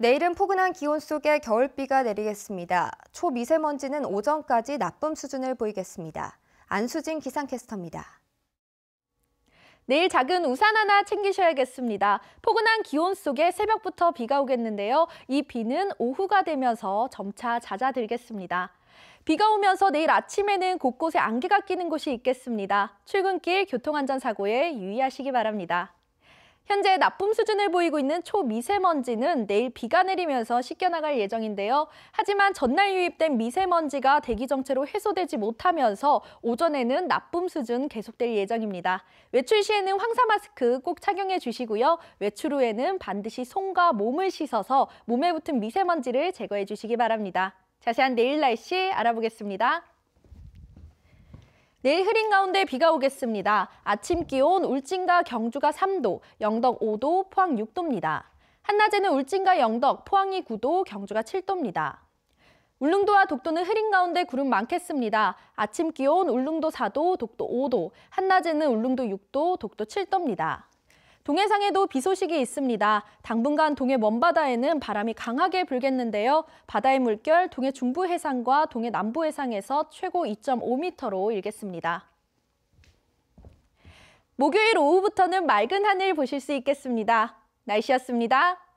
내일은 포근한 기온 속에 겨울비가 내리겠습니다. 초미세먼지는 오전까지 나쁨 수준을 보이겠습니다. 안수진 기상캐스터입니다. 내일 작은 우산 하나 챙기셔야겠습니다. 포근한 기온 속에 새벽부터 비가 오겠는데요. 이 비는 오후가 되면서 점차 잦아들겠습니다. 비가 오면서 내일 아침에는 곳곳에 안개가 끼는 곳이 있겠습니다. 출근길 교통안전사고에 유의하시기 바랍니다. 현재 나쁨 수준을 보이고 있는 초미세먼지는 내일 비가 내리면서 씻겨나갈 예정인데요. 하지만 전날 유입된 미세먼지가 대기 정체로 해소되지 못하면서 오전에는 나쁨 수준 계속될 예정입니다. 외출 시에는 황사 마스크 꼭 착용해 주시고요. 외출 후에는 반드시 손과 몸을 씻어서 몸에 붙은 미세먼지를 제거해 주시기 바랍니다. 자세한 내일 날씨 알아보겠습니다. 내일 흐린 가운데 비가 오겠습니다. 아침 기온 울진과 경주가 3도, 영덕 5도, 포항 6도입니다. 한낮에는 울진과 영덕, 포항이 9도, 경주가 7도입니다. 울릉도와 독도는 흐린 가운데 구름 많겠습니다. 아침 기온 울릉도 4도, 독도 5도, 한낮에는 울릉도 6도, 독도 7도입니다. 동해상에도 비 소식이 있습니다. 당분간 동해 먼바다에는 바람이 강하게 불겠는데요. 바다의 물결 동해 중부 해상과 동해 남부 해상에서 최고 2.5m로 일겠습니다. 목요일 오후부터는 맑은 하늘 보실 수 있겠습니다. 날씨였습니다.